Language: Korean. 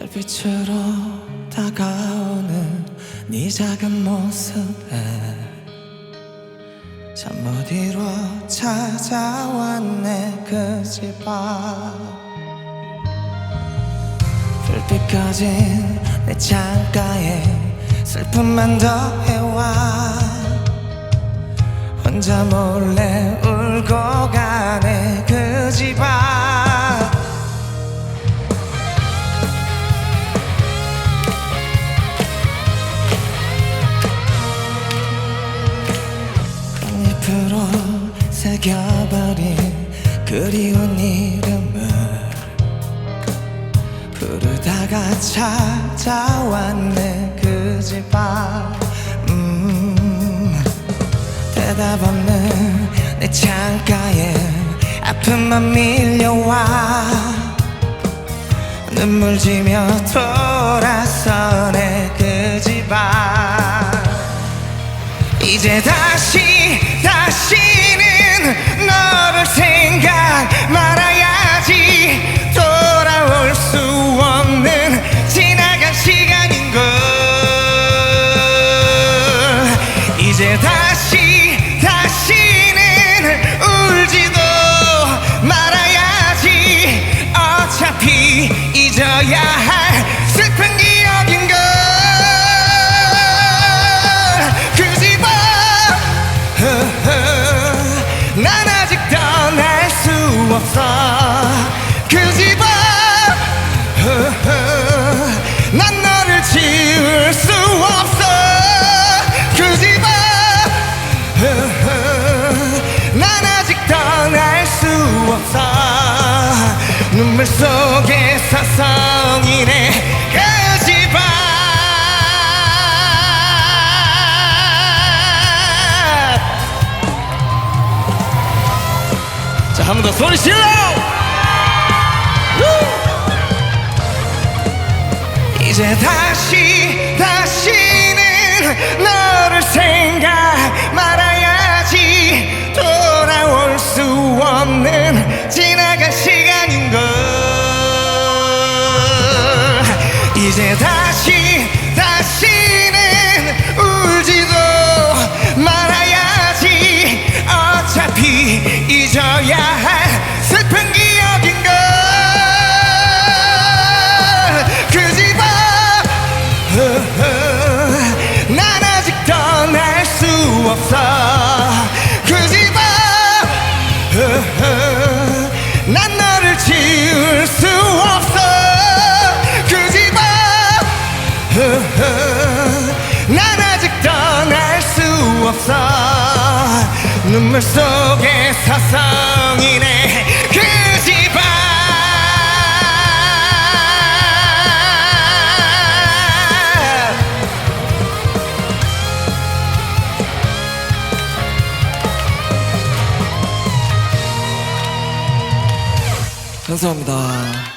불빛으로 다가오는 네 작은 모습에 잠 못 이뤄 찾아왔네 그 집 앞 불빛 꺼진 내 창가에 슬픔만 더해와. 혼자 몰래 울고 가 새겨버린 그리운 이름을 부르다가 찾아왔네 그 집 앞 음, 대답 없는 내 창가에 아픔만 밀려와 눈물 지며 돌아서네 그 집 앞 이제 다시 다시는 너를 생각 말아야지. 돌아올 수 없는 지나간 시간인 걸. 이제 다시 한 번 더 소리 질러! 우! 이제 다시, 다시는 너를 생각 말아야지 돌아올 수 없는 지나간 시간인 걸 이제 다시, 다시 난 너를 지울 수 없어. 그집 앞난 아직 떠날 수 없어. 눈물 속에 사성이네 감사합니다.